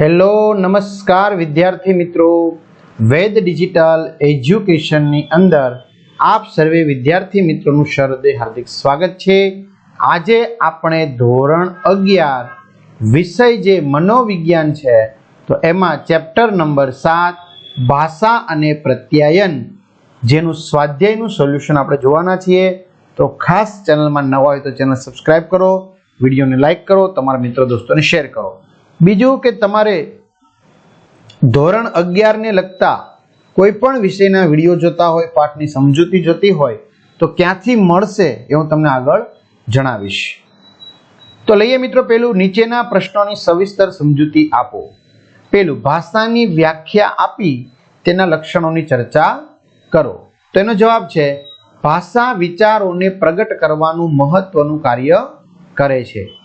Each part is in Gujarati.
હેલો, નમસ્કાર વિદ્યાર્થી મિત્રો. વેદ ડિજિટલ એજ્યુકેશનની અંદર આપ સર્વે વિદ્યાર્થી મિત્રોનું શરદે હાર્દિક સ્વાગત છે. આજે આપણે ધોરણ અગિયાર, વિષય જે મનોવિજ્ઞાન છે, તો એમાં ચેપ્ટર નંબર સાત, ભાષા અને પ્રત્યાયન, જેનું સ્વાધ્યાયનું સોલ્યુશન આપણે જોવાના છીએ. તો ખાસ ચેનલમાં નવા હોય તો ચેનલ સબસ્ક્રાઇબ કરો, વિડીયોને લાઇક કરો, તમારા મિત્રો, દોસ્તોને શેર કરો. બીજું કે તમારે ધોરણ અગિયારને લગતા કોઈ પણ વિષયના વીડિયો જોતા હોય, પાઠની સમજૂતી જોતી હોય, તો ક્યાંથી મળશે એ હું તમને આગળ જણાવીશ. તો લઈએ મિત્રો પેલું, નીચેના પ્રશ્નોની સવિસ્તર સમજૂતી આપો. પેલું, ભાષાની વ્યાખ્યા આપી તેના લક્ષણોની ચર્ચા કરો. તો એનો જવાબ છે, ભાષા વિચારોને પ્રગટ કરવાનું મહત્વનું કાર્ય કરે છે.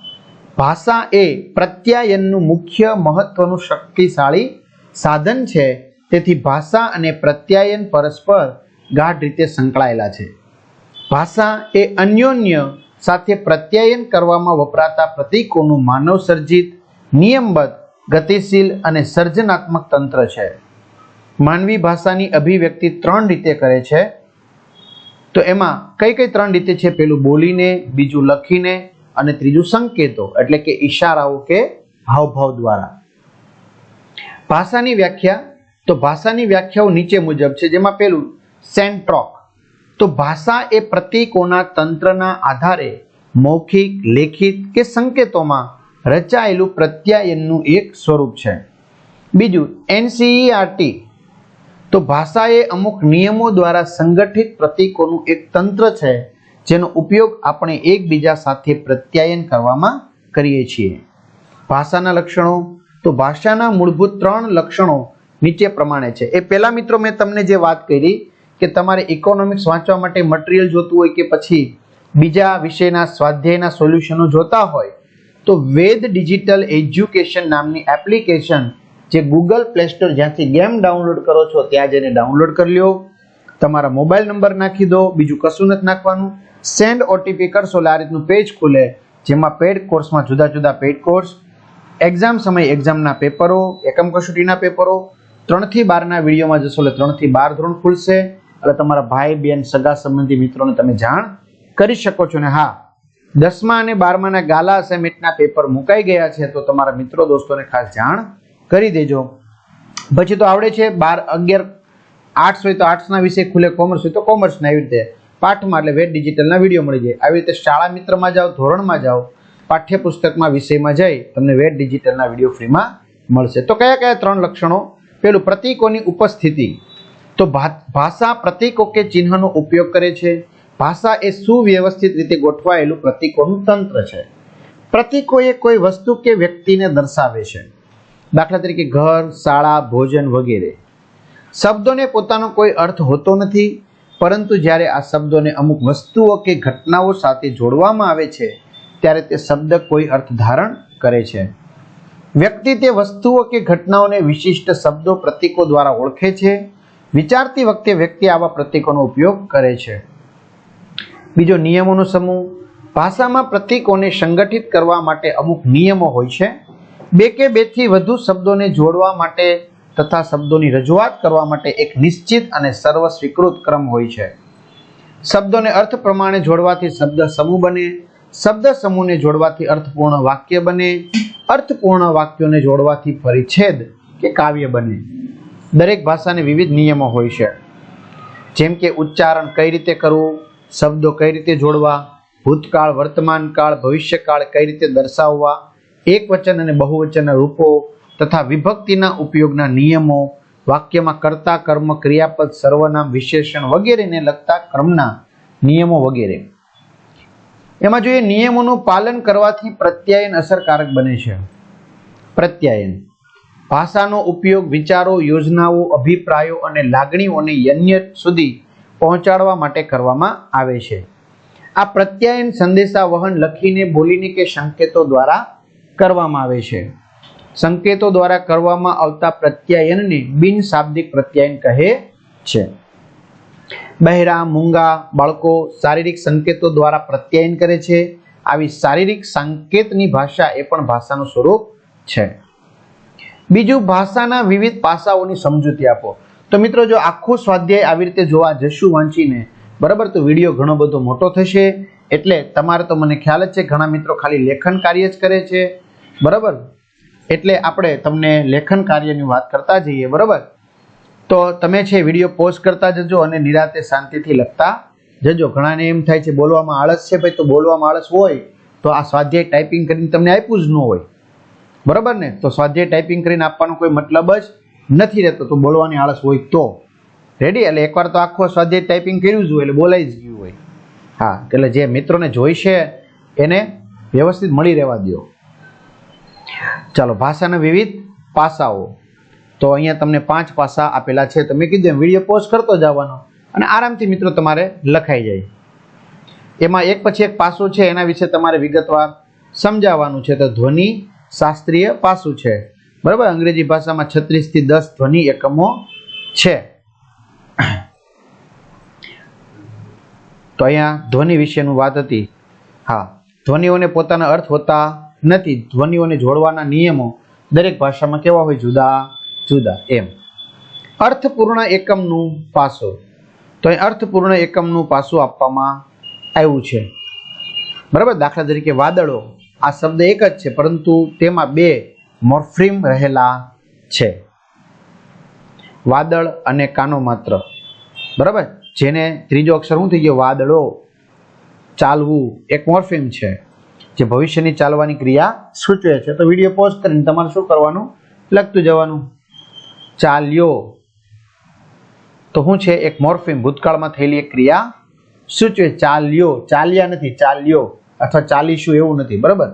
ભાષા એ પ્રત્યાયનનું મુખ્ય મહત્વનું શક્તિશાળી સાધન છે. તેથી ભાષા અને પ્રત્યાયન પરસ્પર ગાઢ રીતે સંકળાયેલા છે. ભાષા એ અન્યોન્ય સાથે પ્રત્યાયન કરવામાં વપરાતા પ્રતીકોનું માનવ સર્જિત નિયમબદ્ધ, ગતિશીલ અને સર્જનાત્મક તંત્ર છે. માનવી ભાષાની અભિવ્યક્તિ ત્રણ રીતે કરે છે. તો એમાં કઈ કઈ ત્રણ રીતે છે? પેલું બોલીને, બીજું લખીને અને ત્રીજું સંકેતો, એટલે કે ઈશારાઓ કે હાવભાવ દ્વારા. ભાષાની વ્યાખ્યા, તો ભાષાની વ્યાખ્યાઓ નીચે મુજબ છે, જેમાં પેલું સેન્ટ્રોક તો ભાષા એ પ્રતીકોના તંત્રના આધારે મૌખિક, લેખિત કે સંકેતોમાં રચાયેલું પ્રત્યાયનનું એક સ્વરૂપ છે. બીજું એનસીઈઆરટી તો ભાષા એ અમુક નિયમો દ્વારા સંગઠિત પ્રતીકોનું એક તંત્ર છે જેનો ઉપયોગ આપણે એકબીજા સાથે પ્રત્યાયન કરવામાં કરીએ છીએ. ભાષાના લક્ષણો. તો ભાષાના મૂળભૂત ત્રણ લક્ષણો નીચે પ્રમાણે છે. એ પહેલા મિત્રો મેં તમને જે વાત કરી કે તમારે ઇકોનોમિક્સ વાંચવા માટે મટીરિયલ જોતું હોય કે પછી બીજા વિષયના સ્વાધ્યાયના સોલ્યુશનો જોતા હોય, તો વેદ ડિજિટલ એજ્યુકેશન નામની એપ્લિકેશન જે ગૂગલ પ્લે સ્ટોર જ્યાંથી ગેમ ડાઉનલોડ કરો છો, ત્યાં જઈને ડાઉનલોડ કરી લ્યો. તમારા મોબાઈલ નંબર નાખી દો, બીજું કશું નથી નાખવાનું. સેન્ડ ઓટીપી કરશો એટલે આ રીતનું પેજ ખુલે, જેમાં પેડ કોર્સમાં જુદા જુદા પેડ કોર્સ એક્ઝામ સમયે એક્ઝામના પેપરો, એકમ કસોટીના પેપરો, ત્રણથી બારના વિડીયોમાં જશો એટલે ત્રણથી બાર ધોરણ ખુલશે. એટલે તમારા ભાઈ બહેન સગા સંબંધી મિત્રોને તમે જાણ કરી શકો છો ને હા. દસમા અને બારમાના ગાલા અસાઇનમેન્ટના પેપર મુકાઈ ગયા છે તો તમારા મિત્રો, દોસ્તોને ખાસ જાણ કરી દેજો. પછી તો આવડે છે બાર અગિયાર આર્ટ્સ હોય તો આર્ટ્સના વિષય ખુલે કોમર્સ હોય તો કોમર્સના એવી રીતે પાઠમાં એટલે વેટ ડિજિટલના વીડિયો મળી જાય. આવી રીતે શાળા મિત્રમાં જાઓ, ધોરણમાં જાઓ, પાઠ્યપુસ્તકમાં વિષયમાં જઈ તમને વેટ ડિજિટલના વીડિયો ફ્રીમાં મળશે. તો કયા કયા ત્રણ લક્ષણો? પેલું પ્રતીકોની ઉપસ્થિતિ. તો ભાષા પ્રતીકો કે ચિહ્નનો ઉપયોગ કરે છે. ભાષા એ સુવ્યવસ્થિત રીતે ગોઠવાયેલું પ્રતીકોનું તંત્ર છે. પ્રતીકો એ કોઈ વસ્તુ કે વ્યક્તિને દર્શાવે છે. દાખલા તરીકે ઘર, શાળા, ભોજન વગેરે. શબ્દોને પોતાનો કોઈ અર્થ હોતો નથી, પરંતુ જ્યારે આ શબ્દોને અમુક વસ્તુઓ કે ઘટનાઓ સાથે જોડવામાં આવે છે, ત્યારે તે શબ્દ કોઈ અર્થ ધારણ કરે છે. વ્યક્તિ તે વસ્તુઓ કે ઘટનાઓને વિશિષ્ટ શબ્દો પ્રતીકો દ્વારા ઓળખે છે, વિચારતી વખતે વ્યક્તિ આવા પ્રતીકોનો ઉપયોગ કરે છે. બીજો નિયમોનો સમૂહ, ભાષામાં પ્રતીકોને સંગઠિત કરવા માટે અમુક નિયમો હોય છે. બે કે બેથી વધુ શબ્દોને જોડવા માટે તથા શબ્દોની રજૂઆત કરવા માટે એક નિશ્ચિત અને સર્વ સ્વીકૃત ક્રમ હોય છે. શબ્દોને અર્થ પ્રમાણે જોડવાથી શબ્દ સમૂહ બને, શબ્દ સમૂહને જોડવાથી અર્થપૂર્ણ વાક્ય બને, અર્થપૂર્ણ વાક્યોને જોડવાથી પરિચ્છેદ કે કાવ્ય બને. દરેક ભાષાને વિવિધ નિયમો હોય છે. જેમ કે ઉચ્ચારણ કઈ રીતે કરવું, શબ્દો કઈ રીતે જોડવા, ભૂતકાળ, વર્તમાનકાળ, ભવિષ્યકાળ કઈ રીતે દર્શાવવા, એકવચન અને બહુવચનના રૂપો તથા વિભક્તિના ઉપયોગના નિયમો, વાક્યમાં કર્તા, કર્મ, ક્રિયાપદ, સર્વનામ, વિશેષણ વગેરેને લગતા ક્રમના નિયમો વગેરે. એમાં જોઈએ નિયમોનું પાલન કરવાથી પ્રત્યાયન અસરકારક બને છે. પ્રત્યાયન. ભાષાનો ઉપયોગ, વિચારો, યોજનાઓ, અભિપ્રાયો અને લાગણીઓને યન્ય સુધી પહોંચાડવા માટે કરવામાં આવે છે. આ પ્રત્યાયન સંદેશા વહન લખીને, બોલીને કે સંકેતો દ્વારા કરવામાં આવે છે. સંકેતો દ્વારા કરવામાં આવતા પ્રત્યાયનને બિન શાબ્દિક પ્રત્યાયન કહે છે. બહેરા, મૂંગા બાળકો શારીરિક સંકેતો દ્વારા પ્રત્યાયન કરે છે. આવી શારીરિક સંકેતની ભાષા એ પણ ભાષાનું સ્વરૂપ છે. બીજું, ભાષાના વિવિધ પાસાઓની સમજૂતી આપો. તો મિત્રો, જો આખું સ્વાધ્યાય આવી રીતે જોવા જશું વાંચીને, બરાબર, તો વીડિયો ઘણો બધો મોટો થશે. એટલે તમારે તો મને ખ્યાલ જ છે, ઘણા મિત્રો ખાલી લેખન કાર્ય જ કરે છે. બરાબર? એટલે આપણે તમને લેખન કાર્યની વાત કરતા જઈએ, બરાબર? તો તમે છે વીડિયો પોઝ કરતા જજો અને નિરાતે શાંતિથી લખતા જજો. ઘણાને એમ થાય છે, બોલવામાં આળસ છે ભાઈ, તો બોલવામાં આળસ હોય, તો આ સ્વાધ્યાય ટાઈપિંગ કરીને તમને આપ્યું જ ન હોય. બરાબર ને? તો સ્વાધ્યાય ટાઈપિંગ કરીને આપવાનો કોઈ મતલબ જ નથી રહેતો, તો બોલવાની આળસ હોય તો. રેડી એટલે એકવાર તો આખો સ્વાધ્યાય ટાઈપિંગ કર્યું જ હોય, એટલે બોલાઈ જ ગયું હોય. હા, એટલે જે મિત્રોને જોઈશે, એને વ્યવસ્થિત મળી રહેવા દો ચાલો, ભાષાના વિવિધ પાસાઓ. તો અહીંયા તમને પાંચ પાસા આપેલા છે. તમે કીધું વીડિયો પોઝ કરતો જવાનો અને આરામથી મિત્રો તમારે લખાઈ જાય. એમાં એક પછી એક પાસું છે, એના વિશે તમારે વિગતવાર સમજાવવાનું છે. તો ધ્વનિ શાસ્ત્રીય પાસું છે. બરાબર? અંગ્રેજી ભાષામાં છત્રીસથી દસ ધ્વનિ એકમો છે. તો અહીંયા ધ્વનિ વિશેનું વાત હતી. હા, ધ્વનિઓને પોતાના અર્થ હોતા નથી. ધ્વનિઓને જોડવાના નિયમો દરેક ભાષામાં કેવા હોય? જુદા જુદા. એમ. અર્થપૂર્ણ એકમનું પાસો. તો અહીં અર્થપૂર્ણ એકમનું પાસું આપવામાં આવ્યું છે. બરાબર? દાખલા તરીકે વાદળો. આ શબ્દ એક જ છે, પરંતુ તેમાં બે મોર્ફ્રીમ રહેલા છે. વાદળ અને કાનો માત્ર. બરાબર? જેને ત્રીજો અક્ષર શું થઈ ગયો? વાદળો. ચાલવું એક મોર્ફિમ છે. જે ભવિષ્યની ચાલવાની ક્રિયા સૂચવે છે. તો વીડિયો પોઝ કરીને તમારે શું કરવાનું? લખતું જવાનું. ચાલ્યો. તો શું છે? એક મોર્ફિમ ભૂતકાળમાં થયેલી એક ક્રિયા સૂચવે. ચાલ્યો. ચાલ્યા નથી, ચાલ્યો. અથવા ચાલીશું એવું નથી. બરાબર?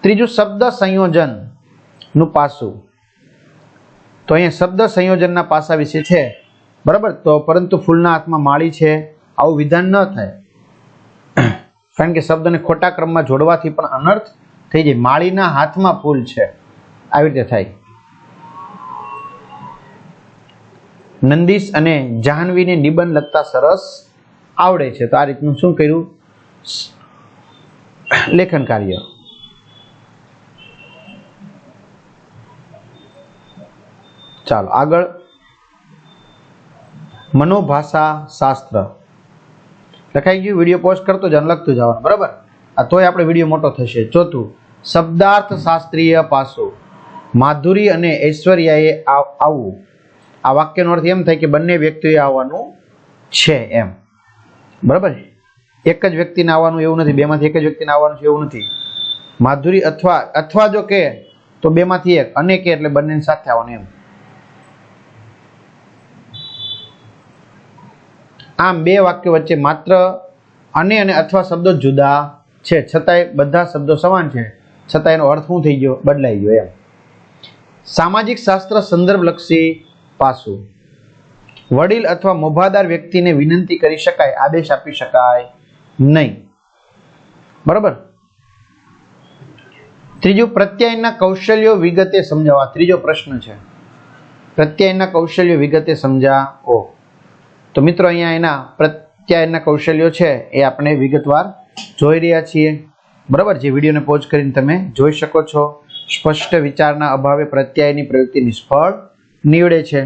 ત્રીજું શબ્દ સંયોજનનું પાસું. તો અહીંયા શબ્દ સંયોજનના પાસા વિશે છે. બરાબર? તો પરંતુ ફૂલના હાથમાં માળી છે. આવું વિધાન ન થાય. કારણ કે શબ્દને ખોટા ક્રમમાં જોડવાથી પણ અનર્થ થઈ જાય. માળીના હાથમાં ફૂલ છે. આવી રીતે થાય. નંદીશ અને જાહ્નવીને નિબંધ લખતા સરસ આવડે છે. તો આ રીતનું શું કર્યું? લેખન કાર્ય. ચાલો આગળ. મનોભાષા શાસ્ત્ર. લખાઈ ગયું, વીડિયો પોસ્ટ કરતો જ લખતું જવાનું બરાબર? આ તોય આપણે વીડિયો મોટો થશે. ચોથું, શબ્દાર્થ શાસ્ત્રીય પાસું. માધુરી અને ઐશ્વર્યાએ આવ- આવવું. આ વાક્યનો અર્થ એમ થાય કે બંને વ્યક્તિઓએ આવવાનું છે એમ. બરાબર? એક જ વ્યક્તિને આવવાનું એવું નથી, બેમાંથી એક જ વ્યક્તિને આવવાનું છે એવું નથી. માધુરી અથવા અથવા જો કે, તો બેમાંથી એક, અને કે એટલે બંનેની સાથે આવવાનું એમ. આમ બે વાક્યો વચ્ચે માત્ર અને અને અથવા શબ્દો જુદા છે. છતાંય બધા શબ્દો સમાન છે. છતાં એનો અર્થ શું થઈ ગયો? બદલાઈ ગયો એમ. સામાજિક શાસ્ત્ર સંદર્ભલક્ષી પાસું. વડીલ અથવા મોભાદાર વ્યક્તિને વિનંતી કરી શકાય, આદેશ આપી શકાય નહીં. બરાબર? ત્રીજું, પ્રત્યાયનના કૌશલ્યો વિગતે સમજાવવા ત્રીજો પ્રશ્ન છે. પ્રત્યાયનના કૌશલ્યો વિગતે સમજાવો. તો મિત્રો અહીંયા એના પ્રત્યાયનના કૌશલ્યો છે એ આપણે વિગતવાર જોઈ રહ્યા છીએ. બરાબર? જે વિડીયોને પોઝ કરીને તમે જોઈ શકો છો. સ્પષ્ટ વિચારના અભાવે પ્રત્યાયની પ્રવૃત્તિ નિષ્ફળ નીવડે છે.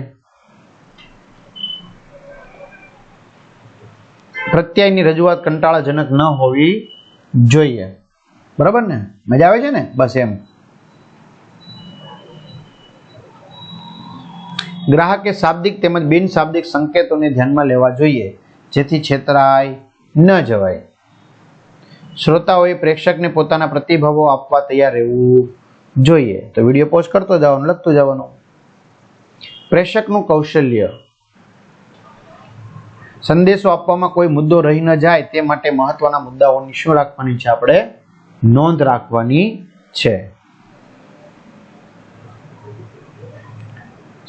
પ્રત્યાયની રજૂઆત કંટાળાજનક ન હોવી જોઈએ. બરાબર ને? મજા આવે છે ને? બસ એમ. ગ્રાહકે શાબ્દિક તેમજ બિન શાબ્દિક સંકેતોને ધ્યાનમાં લેવા જોઈએ, જેથી છેતરાય ન જવાય. શ્રોતાઓએ પ્રેક્ષકને પોતાના પ્રતિભાવો આપવા તૈયાર રહેવું જોઈએ. તો વીડિયો પોસ્ટ કરતો જવાનું લખતું જવાનું. પ્રેક્ષકનું કૌશલ્ય. સંદેશો આપવામાં કોઈ મુદ્દો રહી ન જાય તે માટે મહત્વના મુદ્દાઓની શું રાખવાની છે આપણે? નોંધ રાખવાની છે.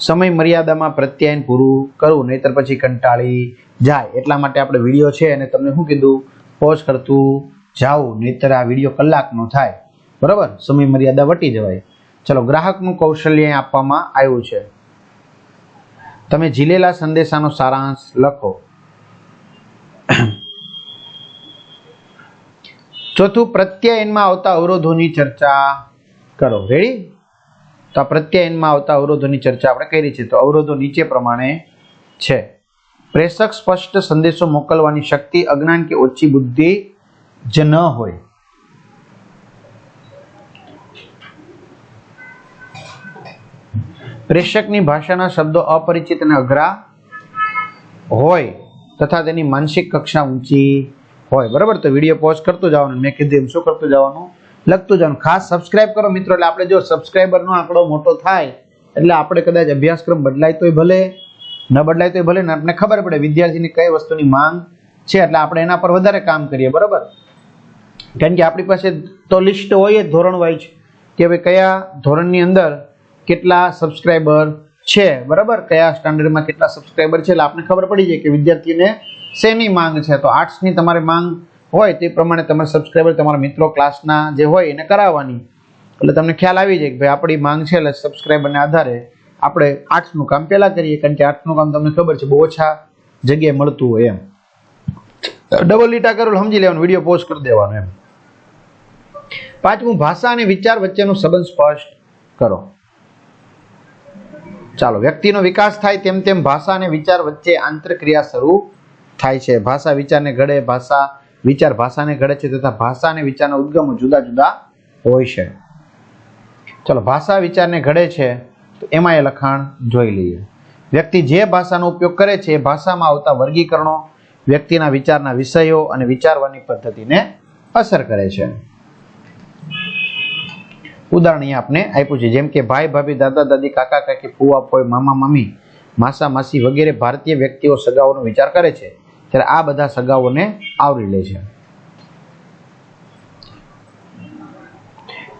સમય મર્યાદામાં પ્રત્યાયન પૂરું કરવું, નહીતર પછી કંટાળી જાય. એટલા માટે આપણે વીડિયો છે અને તમને શું કીધું? પોઝ કરતું જાવું, નહીતર આ વીડિયો કલાકનો થાય. બરાબર? સમય મર્યાદા વટી જવાય. ચલો, ગ્રાહકનું કૌશલ્ય આપવામાં આવ્યું છે. તમે ઝીલેલા સંદેશાનો સારાંશ લખો. ચોથું, પ્રત્યાયનમાં આવતા અવરોધોની ચર્ચા કરો. રેડી તો આ પ્રત્યાયનમાં આવતા અવરોધોની ચર્ચા આપણે કરી છે. તો અવરોધો નીચે પ્રમાણે છે. પ્રેષક સ્પષ્ટ સંદેશો મોકલવાની શક્તિ, અજ્ઞાન કે ઓછી બુદ્ધિ જ ન હોય. પ્રેષકની ભાષાના શબ્દો અપરિચિત અને અઘરા હોય તથા તેની માનસિક કક્ષા ઊંચી હોય. બરાબર? તો વીડિયો પોઝ કરતો જવાનું, મેં કીધું એમ શું કરતું જવાનું? લખતું જવાનું ખાસ સબસ્ક્રાઇબ કરો મિત્રો, એટલે આપણે જો સબસ્ક્રાઇબરનો આંકડો મોટો થાય, એટલે આપણે કદાચ અભ્યાસક્રમ બદલાય તોય ભલે, ન બદલાય તોય ભલે, ને આપણને ખબર પડે વિદ્યાર્થીની કઈ વસ્તુની માંગ છે, એટલે આપણે એના પર વધારે કામ કરીએ, બરાબર? કારણ કે આપણી પાસે તો લિસ્ટ હોય જ ધોરણ વાઇઝ કે ભાઈ કયા ધોરણની અંદર કેટલા સબસ્ક્રાઇબર છે, બરાબર? કયા સ્ટાન્ડર્ડમાં કેટલા સબસ્ક્રાઇબર છે, એટલે આપણે ખબર પડી જાય કે વિદ્યાર્થીને શેની માંગ છે. તો આર્ટ્સની તમારી માંગ હોય તે પ્રમાણે તમારા સબસ્ક્રાઇબર તમારા મિત્રો ક્લાસના જે હોય એને કરાવવાની. એટલે તમને ખ્યાલ આવી જાય કે ભાઈ આપણી માંગ છે એટલે સબસ્ક્રાઈબરને આધારે આપણે આર્ટ્સનું કામ પહેલાં કરીએ, કારણ કે આર્ટ્સનું કામ તમને ખબર છે, બહુ ઓછા જગ્યાએ મળતું હોય એમ. ડબલ લીટા કરેલું સમજી લેવાનું વીડિયો પોસ્ટ કરી દેવાનો એમ. પાંચમું, ભાષા અને વિચાર વચ્ચેનો સંબંધ સ્પષ્ટ કરો. ચાલો, વ્યક્તિનો વિકાસ થાય તેમ તેમ ભાષા અને વિચાર વચ્ચે આંતરક્રિયા શરૂ થાય છે. ભાષા વિચારને ઘડે, ભાષા વિચાર ભાષાને ઘડે છે તથા ભાષા અને વિચારના ઉદ્ગમો જુદા જુદા હોય છે. ચાલો, ભાષા વિચારને ઘડે છે, તો એમાં એ લખાણ જોઈ લઈએ. વ્યક્તિ જે ભાષાનો ઉપયોગ કરે છે, એ ભાષામાં આવતા વર્ગીકરણો વ્યક્તિના વિચારના વિષયો અને વિચારવાની પદ્ધતિને અસર કરે છે. ઉદાહરણ અહીંયા આપણે આપ્યું છે, જેમ કે ભાઈ, ભાભી, દાદા, દાદી, કાકા, કાકી, ફુવા, ફોઈ, મામા મામી માસા, માસી વગેરે ભારતીય વ્યક્તિઓ સગાઓનો વિચાર કરે છે. ત્યારે આ બધા સગાઓને આવરી લે છે.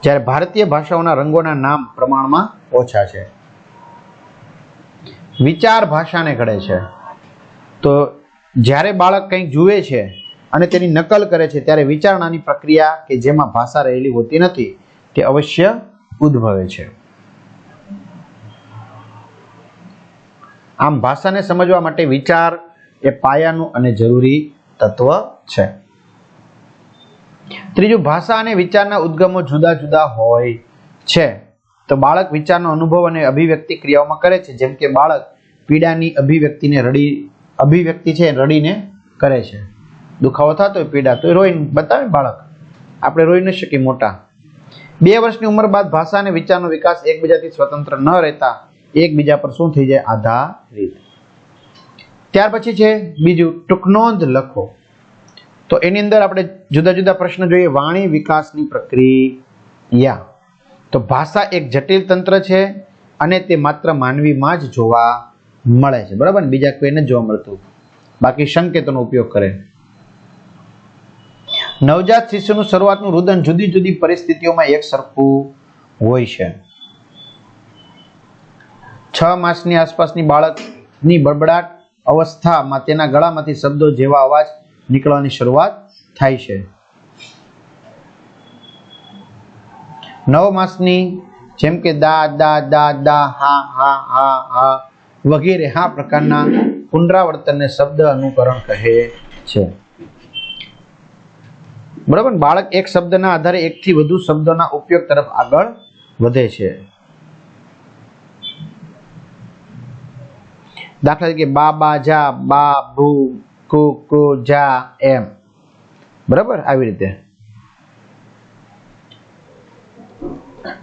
જ્યારે ભારતીય ભાષાઓના રંગોના નામ પ્રમાણમાં ઓછા છે. વિચાર ભાષાને ઘડે છે. તો જ્યારે બાળક કંઈક જુએ છે અને તેની નકલ કરે છે, ત્યારે વિચારણાની પ્રક્રિયા કે જેમાં ભાષા રહેલી હોતી નથી, તે અવશ્ય ઉદ્ભવે છે. આમ ભાષાને સમજવા માટે વિચાર એ પાયાનું અને જરૂરી તત્વ છે. ત્રીજું, ભાષા અને વિચારના ઉદ્ગમો જુદા જુદા હોય છે. તો બાળક વિચારનો અનુભવ અને અભિવ્યક્તિ ક્રિયાઓમાં કરે છે, જેમ કે બાળક પીડાની અભિવ્યક્તિને રડી, અભિવ્યક્તિ છે રડીને કરે છે. દુખાવો થતો હોય, પીડા, તો રોઈને બતાવે બાળક. આપણે રોઈ ન શકીએ મોટા. બે વર્ષની ઉંમર બાદ ભાષા અને વિચારનો વિકાસ એકબીજાથી સ્વતંત્ર ન રહેતા, એકબીજા પર શું થઈ જાય? આધારિત. ત્યાર પછી છે બીજું ટૂંકનોંધ લખો. તો એની અંદર આપણે જુદા જુદા પ્રશ્ન જોઈએ. વાણી વિકાસની પ્રક્રિયા. તો ભાષા એક જટિલ તંત્ર છે અને તે માત્ર માનવીમાં જ જોવા મળે છે. બરાબર ને? બીજા કોઈને જોવા મળતું. બાકી સંકેતોનો ઉપયોગ કરે. નવજાત શિશુનું શરૂઆતનું રુદન જુદી જુદી પરિસ્થિતિઓમાં એક સરખું હોય છે. છ માસની આસપાસની બાળકની બળબડાટ અવસ્થામાં તેના ગળામાંથી શબ્દો જેવા અવાજ નીકળવાની શરૂઆત થાય છે. નવ માસની જેમ કે દા દા દા દા, હા હા હા હા વગેરે આ પ્રકારના પુનરાવર્તનને શબ્દ અનુકરણ કહે છે. બરાબર? બાળક એક શબ્દના આધારે એકથી વધુ શબ્દોના ઉપયોગ તરફ આગળ વધે છે. દાખલા તરીકે બા બા જા બા ભૂ કુ કુ જા, એમ. બરાબર? આવી રીતે.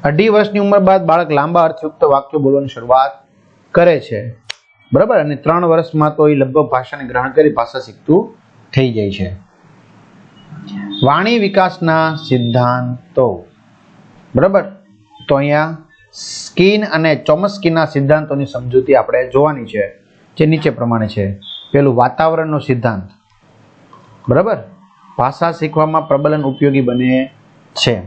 અઢી વર્ષની ઉંમર બાદ બાળક લાંબા અર્થયુક્ત વાક્યો બોલવાની શરૂઆત કરે છે. બરાબર? અને ત્રણ વર્ષમાં તો એ લગભગ ભાષાને ગ્રહણ કરી ભાષા શીખતું થઈ જાય છે. વાણી વિકાસના સિદ્ધાંતો. બરાબર? તો અહીંયા સ્કિન અને ચોમસ્કીના સિદ્ધાંતોની સમજૂતી આપણે જોવાની છે. જે નીચે પ્રમાણે છે. પેલું વાતાવરણનો સિદ્ધાંત. બરાબર? ભાષા શીખવામાં પ્રબલન ઉપયોગી બને છે.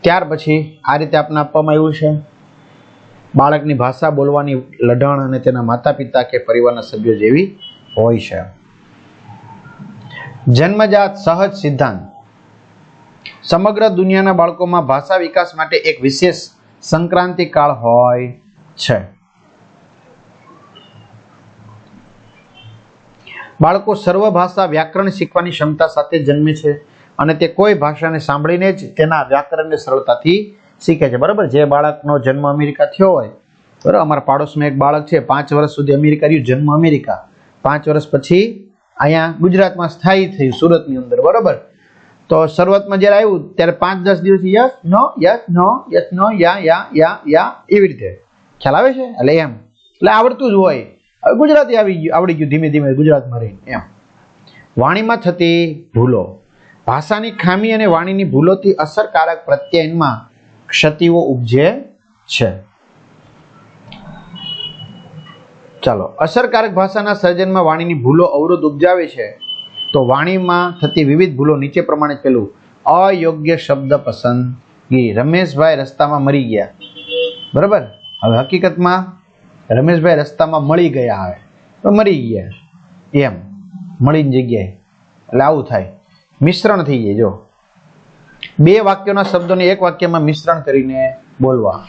ત્યાર પછી આ રીતે આપને આપવામાં આવ્યું છે. બાળકની ભાષા બોલવાની લઢણ અને તેના માતા પિતા કે પરિવારના સભ્યો જેવી હોય છે. જન્મજાત સહજ સિદ્ધાંત. સમગ્ર દુનિયાના બાળકોમાં ભાષા વિકાસ માટે એક વિશેષ સંક્રાંતિ કાળ હોય છે. બાળકો સર્વ ભાષા વ્યાકરણ શીખવાની ક્ષમતા સાથે જન્મે છે અને તે કોઈ ભાષાને સાંભળીને જ તેના વ્યાકરણને સરળતાથી શીખે છે. બરાબર? જે બાળકનો જન્મ અમેરિકા થયો હોય. બરાબર? અમારા પાડોશમાં એક બાળક છે, પાંચ વર્ષ સુધી અમેરિકા રહ્યું, જન્મ અમેરિકા. પાંચ વર્ષ પછી અહીંયા ગુજરાતમાં સ્થાયી થયું, સુરતની અંદર. બરાબર? તો શરૂઆતમાં જ્યારે આવ્યું, ત્યારે પાંચ દસ દિવસ yes, no yes no yes, no, yeah yeah yeah yeah, એવી રીતે. ખ્યાલ આવે છે? એટલે એમ. એટલે આવડતું જ હોય. હવે ગુજરાતી આવી ગયું, આવડી ગયું ધીમે ધીમે ગુજરાતમાં રહીને. એમ. વાણીમાં થતી ભૂલો. ભાષાની ખામી અને વાણીની ભૂલોથી અસરકારક પ્રત્યયનમાં ક્ષતિઓ ઉપજે છે. ચાલો. અસરકારક ભાષાના સર્જનમાં વાણીની ભૂલો અવરોધ ઉપજાવે છે. તો વાણીમાં થતી વિવિધ ભૂલો નીચે પ્રમાણે પેલું અયોગ્ય શબ્દ પસંદગી રમેશભાઈ રસ્તામાં મરી ગયા. બરાબર? હવે હકીકતમાં રમેશભાઈ રસ્તામાં મળી ગયા આવે તો મરી ગયા. એમ. મળીને જગ્યાએ. એટલે આવું થાય. મિશ્રણ થઈ જાય, જો. બે વાક્યોના શબ્દોને એક વાક્યમાં મિશ્રણ કરીને બોલવા.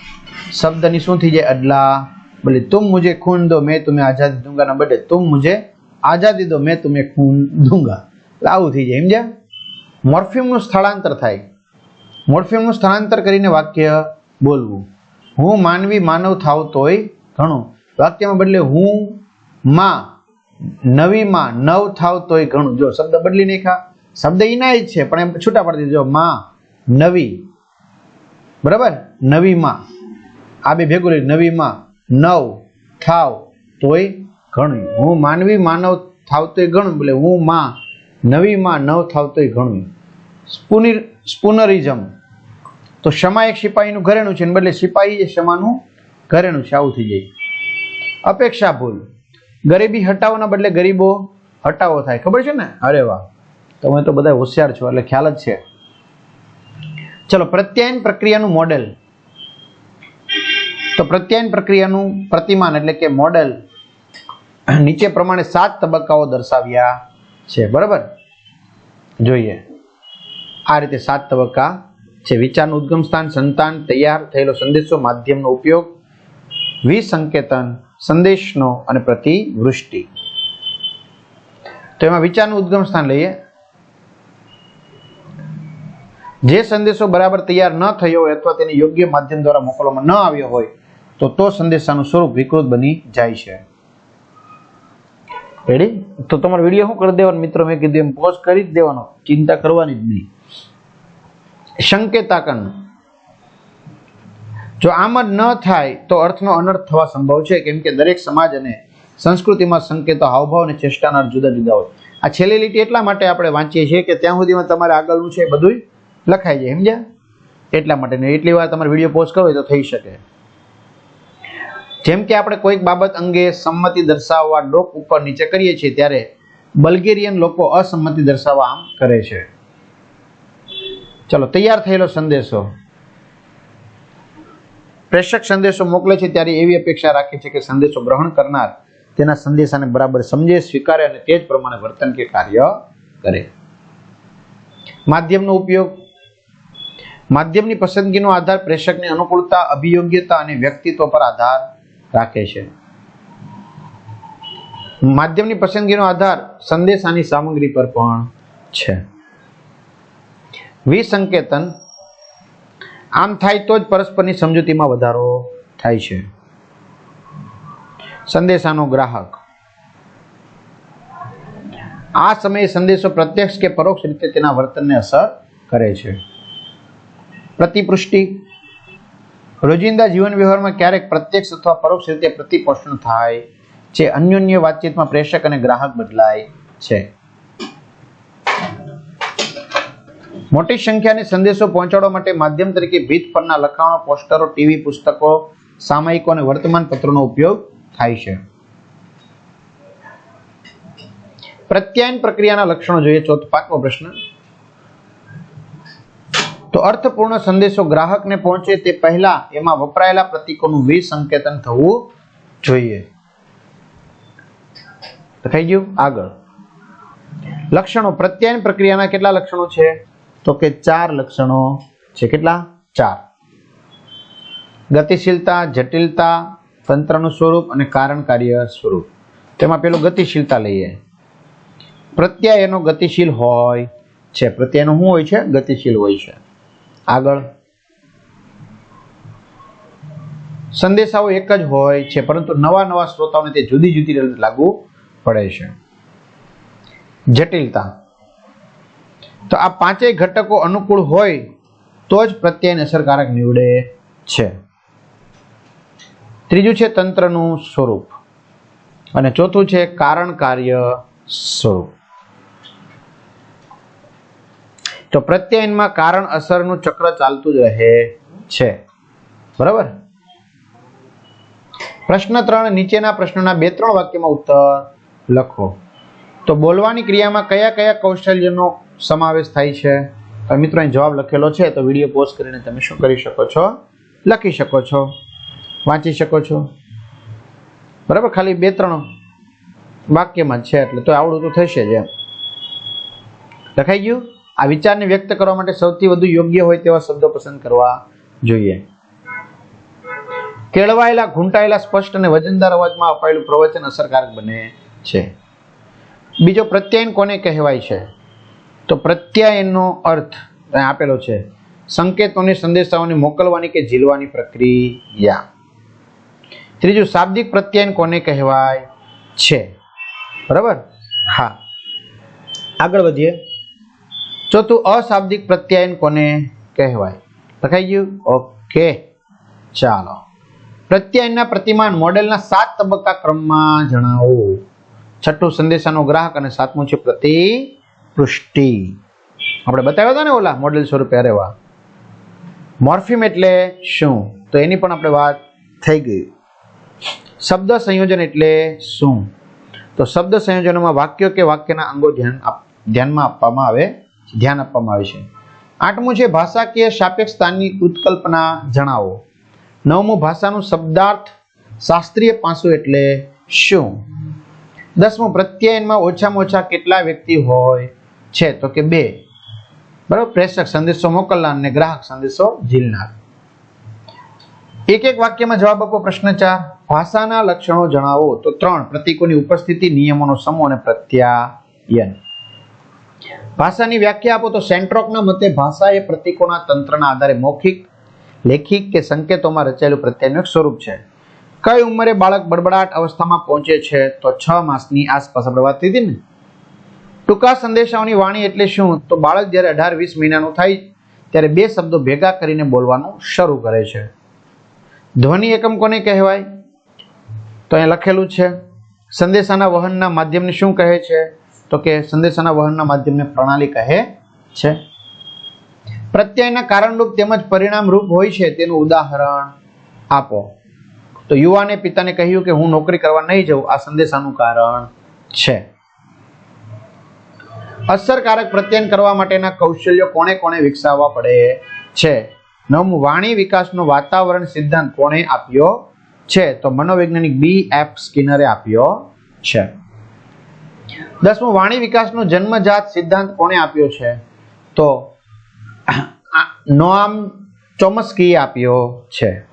શબ્દની શું થઈ જાય? અદલા બોલે, તુમ મુજે ખૂન દો, મેં તુમે આઝાદી દુંગાના બદલે તુમ મુજે આઝાદી દો, મેં તમે ખૂન દૂંગા. એટલે આવું થઈ જાય, સમજ્યા? મોર્ફિમનું સ્થળાંતર થાય. મોર્ફિમનું સ્થળાંતર કરીને વાક્ય બોલવું. હું માનવી માનવ થાવ તોય ઘણો. વાક્યમાં બદલે હું માં નવી માં નવ થાવ તોય ઘણું. જો શબ્દ બદલી નાખ્યા, શબ્દ એના જ છે, પણ એમ છૂટા પાડી દીધો. માં નવી, બરાબર? નવી માં. આ બે ભેગું નવી માં નવ થાવ તોય ઘણું. હું માનવી માનવ થાવતોય ગણું બોલે હું માં, નવી માં નવ થાવતોય ઘણું. સ્પુનિર સ્પુનરિઝમ. તો ક્ષમા એક સિપાહીનું ઘરેણું છે ને બદલે સિપાહી એ ક્ષમાનું ઘરેણું છે, આવું થઈ જાય. અપેક્ષા ભૂલ ગરીબી હટાવોના બદલે ગરીબો હટાવો થાય. ખબર છે ને? અરે વાહ. તમે તો બધા હોશિયાર છો, એટલે ખ્યાલ જ છે. ચલો, પ્રત્યાયન પ્રક્રિયાનું મોડેલ. તો પ્રત્યાયન પ્રક્રિયાનું પ્રતિમાન એટલે કે મોડેલ નીચે પ્રમાણે સાત તબક્કાઓ દર્શાવ્યા છે. બરાબર? જોઈએ. આ રીતે સાત તબક્કા છે. વિચારનું ઉદ્ગમ સ્થાન, સંતાન, તૈયાર થયેલો સંદેશો, માધ્યમનો ઉપયોગ, વિસંકેતન, સંદેશનો અને પ્રતિવૃષ્ટિ. તો એમાં વિચારનું ઉદ્ગમ સ્થાન લઈએ. જે સંદેશો બરાબર તૈયાર ન થયો હોય અથવા તેને યોગ્ય માધ્યમ દ્વારા મોકલવામાં ન આવ્યો હોય, તો તો સંદેશાનું સ્વરૂપ વિકૃત બની જાય છે. રેડી તો તમારો વીડિયો શું કરી દેવાનો મિત્રો? મેં કીધું એમ પોઝ કરી જ દેવાનો. ચિંતા કરવાની જ નહીં. સંકેતાકન. જો આમ જ ન થાય, તો અર્થનો અનર્થ થવા સંભવ છે. કેમ કે દરેક સમાજ અને સંસ્કૃતિમાં સંકેતો, હાવભાવ અને ચેષ્ટાના જુદા જુદા હોય. આ છેલ્લી લીટી એટલા માટે આપણે વાંચીએ છીએ કે ત્યાં સુધીમાં તમારે આગળનું છે બધું લખાઈ જાય. સમજ્યા? એટલા માટે. નહીં એટલી વાર તમારે વીડિયો પોસ્ટ કરો હોય તો થઈ શકે. જેમ કે આપણે કોઈક બાબત અંગે સંમતિ દર્શાવવા ડોક ઉપર નીચે કરીએ છીએ, ત્યારે બલ્ગેરિયન લોકો અસંમતિ દર્શાવવા આમ કરે છે. ચલો, તૈયાર થયેલો સંદેશો. પ્રેષક સંદેશો મોકલે છે, ત્યારે એવી અપેક્ષા રાખે છે કે સંદેશો ગ્રહણ કરનાર તેના સંદેશાને બરાબર સમજે, સ્વીકારે અને તે જ પ્રમાણે વર્તન કે કાર્ય કરે. માધ્યમનો ઉપયોગ. માધ્યમની પસંદગીનો આધાર પ્રેષકની અનુકૂળતા, અભિયોગ્યતા અને વ્યક્તિત્વ પર આધાર રાખે છે. માધ્યમની પસંદગીનો આધાર સંદેશાની સામગ્રી પર પણ છે. વિસંકેતન. આમ થાય તો જ પરસ્પરની સમજૂતીમાં વધારો થાય છે. સંદેશાનો ગ્રાહક. આ સમયે સંદેશો પ્રત્યક્ષ કે પરોક્ષ રીતે તેના વર્તનને અસર કરે છે. પ્રતિપૃષ્ટિ. રોજિંદા જીવન વ્યવહારમાં ક્યારેક પ્રત્યક્ષ અથવા પરોક્ષ રીતે પ્રતિપોષણ થાય છે. અન્યોન્ય વાતચીતમાં પ્રેષક અને ગ્રાહક બદલાય છે. મોટી સંખ્યાની સંદેશો પહોંચાડવા માટે માધ્યમ તરીકે ભીત પરના લખાણો, પોસ્ટરો, ટીવી, પુસ્તકો, સામયિકો અને વર્તમાન પત્રોનો ઉપયોગ થાય છે. પ્રત્યાયન પ્રક્રિયાના લક્ષણો જોઈએ. ચોથો, પાંચમો પ્રશ્ન. તો અર્થપૂર્ણ સંદેશો ગ્રાહકને પહોંચે તે પહેલા એમાં વપરાયેલા પ્રતીકોનું વિસંકેતન થવું જોઈએ. થઈ ગયું આગળ. લક્ષણો. પ્રત્યાયન પ્રક્રિયાના કેટલા લક્ષણો છે? તો કે ચાર લક્ષણો છે કેટલા? ચાર. ગતિશીલતા, જટિલતા, તંત્રનું સ્વરૂપ અને કારણ કાર્ય સ્વરૂપ. તેમાં પેલું ગતિશીલતા લઈએ. પ્રત્યાયનો ગતિશીલ હોય છે. પ્રત્યાયનો શું હોય છે? ગતિશીલ હોય છે. આગળ. સંદેશાઓ એક જ હોય છે, પરંતુ નવા નવા શ્રોતાઓને તે જુદી જુદી રીતે લાગુ પડે છે. જટિલતા. તો આ પાંચેય ઘટકો અનુકૂળ હોય તો જ પ્રત્યયને અસરકારક નીવડે છે. ત્રીજું છે તંત્રનું સ્વરૂપ. અને ચોથું છે કારણ કાર્ય સ્વરૂપ. તો પ્રત્યયનમાં કારણ અસરનું ચક્ર ચાલતું જ રહે છે. બરાબર? પ્રશ્ન ત્રણ, નીચેના પ્રશ્નોના બે, ત્રણ વાક્યમાં ઉત્તર લખો. તો બોલવાની ક્રિયામાં કયા કયા કૌશલ્યનો સમાવેશ થાય છે? મિત્રો જવાબ લખેલો છે, તો વીડિયો પોઝ કરીને તમે શું કરી શકો છો? લખી શકો છો. વાંચી શકો છો. બરાબર? ખાલી બે, ત્રણ વાક્યમાં છે, એટલે તો આવડું તો થશે જ એમ. લખાઈ ગયું? આ વિચારને વ્યક્ત કરવા માટે સૌથી વધુ યોગ્ય હોય તેવા શબ્દો પસંદ કરવા જોઈએ. કેળવાયેલા, ઘૂંટાયેલા, સ્પષ્ટ અને વજનદાર અવાજમાં અપાયેલું પ્રવચન અસરકારક બને છે. બીજો પ્રત્યાયન કોને કહેવાય છે? તો પ્રત્યાયનનો અર્થ આપેલો છે. સંકેતોને, સંદેશાઓને મોકલવાની કે ઝીલવાની પ્રક્રિયા. ત્રીજું, શાબ્દિક પ્રત્યાયન કોને કહેવાય છે? બરાબર? હા. આગળ વધીએ. ચોથું અશાબ્દિક પ્રત્યાયન કોને કહેવાય? લખાઈ ગયું ઓકે ચાલો. પ્રત્યાયનના પ્રતિમાન મોડેલના સાત તબક્કા ક્રમમાં જણાવો. છઠ્ઠું સંદેશાનો ગ્રાહક અને સાતમું છે પ્રતિપૃષ્ટિ. આપણે બતાવ્યા હતા ને ઓલા મોડેલ સ્વરૂપે અરે વાહ મોર્ફિમ એટલે શું? તો એની પણ આપણે વાત થઈ ગઈ. શબ્દ સંયોજન એટલે શું? તો શબ્દ સંયોજનોમાં વાક્યો કે વાક્યના અંગો ધ્યાન ધ્યાનમાં આપવામાં આવે ધ્યાન આપવામાં આવે છે. આઠમું છે, ભાષાકીય સાપેક્ષતાની ઉત્કલ્પના જણાવો. નવમું, ભાષાનું શબ્દાર્થ શાસ્ત્રીય પાસું એટલે શું? દસમું, પ્રત્યાયનમાં ઓછામાં ઓછા કેટલા વ્યક્તિ હોય છે? તો કે બે. બરાબર? પ્રેષક સંદેશો મોકલનાર અને ગ્રાહક સંદેશો ઝીલનાર. એક એક વાક્યમાં જવાબ આપો પ્રશ્ન ચાર. ભાષાના લક્ષણો જણાવો. તો ત્રણ, પ્રતીકોની ઉપસ્થિતિ, નિયમોનો સમૂહ અને પ્રત્યાયન. ભાષાની વ્યાખ્યા આપો તો સેન્ટ્રોકના મતે ભાષા એ પ્રતીકોના તંત્રના આધારે મૌખિક, લેખિક કે સંકેતોમાં રચાયેલું પ્રત્યાયનું એક સ્વરૂપ છે. કઈ ઉંમરે બાળક બડબડાટ અવસ્થામાં પહોંચે છે તો છ માસની આસપાસ આપણે વાત હતી ને? ટૂંકા સંદેશાઓની વાણી એટલે શું? તો બાળક જ્યારે અઢાર વીસ મહિનાનું થાય, ત્યારે બે શબ્દો ભેગા કરીને બોલવાનું શરૂ કરે છે. ધ્વનિ એકમ કોને કહેવાય? તો અહીંયા લખેલું છે, સંદેશાના વહનના માધ્યમને શું કહે છે? તો કે સંદેશાના વહનના માધ્યમને પ્રણાલી કહે છે. પ્રત્યયના કારણરૂપ તેમજ પરિણામરૂપ હોય છે તેનું ઉદાહરણ આપો. તો યુવાને પિતાને કહ્યું કે હું નોકરી કરવા નહીં જાઉં, આ સંદેશાનું કારણ છે. અસરકારક પ્રત્યયન કરવા માટેના કૌશલ્યો કોણે કોણે વિકસાવવા પડે છે? નવમું વાણી વિકાસનો વાતાવરણ સિદ્ધાંત કોણે આપ્યો છે? તો મનોવૈજ્ઞાનિક બી એફ સ્કિનરે આપ્યો છે. દસમું, વાણી વિકાસનો જન્મજાત સિદ્ધાંત કોણે આપ્યો છે? તો નોઆમ ચોમસ્કીએ આપ્યો છે.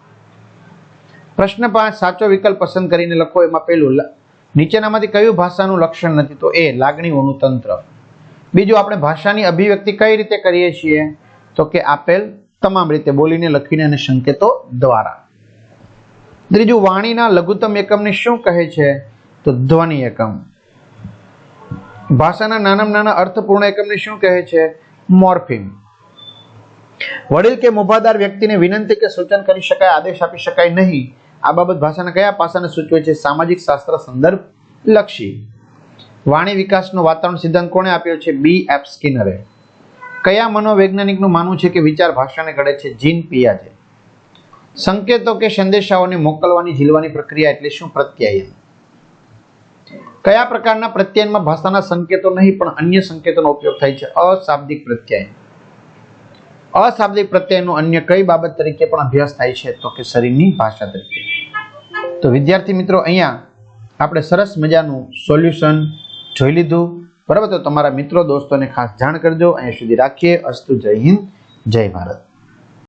પ્રશ્ન પાંચ, સાચો વિકલ્પ પસંદ કરીને લખો, એમાં પહેલું નીચેનામાંથી કયું ભાષાનું લક્ષણ નથી, તો એ લાગણીઓનું તંત્ર. બીજું, આપણે ભાષાની અભિવ્યક્તિ કઈ રીતે કરીએ છીએ? તો કે આપેલ તમામ રીતે બોલીને, લખીને અને સંકેતો દ્વારા. ત્રીજું, વાણીના લઘુત્તમ એકમને શું કહે છે? તો ધ્વનિ એકમ. ભાષાના નાનામાં નાના અર્થપૂર્ણ એકમને શું કહે છે? મોર્ફિમ વડીલ કે મોભાદાર વ્યક્તિને વિનંતી કે સૂચન કરી શકાય, આદેશ આપી શકાય નહીં. આ બાબત ભાષાના કયા પાસાને સૂચવે છે? સામાજિક શાસ્ત્ર સંદર્ભ લક્ષી. વાણી વિકાસનો વાતાવરણ સિદ્ધાંત કોણે આપ્યો છે? બી. એફ. સ્કિનરે. કયા મનોવૈજ્ઞાનિકનું માનવું છે કે વિચાર ભાષાને ઘડે છે? જીન પિયાજે. સંકેતો કે સંદેશાઓને મોકલવાની, ઝીલવાની પ્રક્રિયા એટલે શું? પ્રત્યાયન. કયા પ્રકારના પ્રત્યયનમાં ભાષાના સંકેતો નહીં, પણ અન્ય સંકેતોનો ઉપયોગ થાય છે? અશાબ્દિક પ્રત્યય. અશાબ્દિક પ્રત્યયનો અન્ય કઈ બાબત તરીકે પણ અભ્યાસ થાય છે? તો કે શરીરની ભાષા તરીકે. તો વિદ્યાર્થી મિત્રો, અહીંયા આપણે સરસ મજાનું સોલ્યુશન જોઈ લીધું. બરાબર? તો તમારા મિત્રો, દોસ્તોને ખાસ જાણ કરજો. અહીંયા સુધી રાખીએ. અસ્તુ જય હિન્દ, જય ભારત.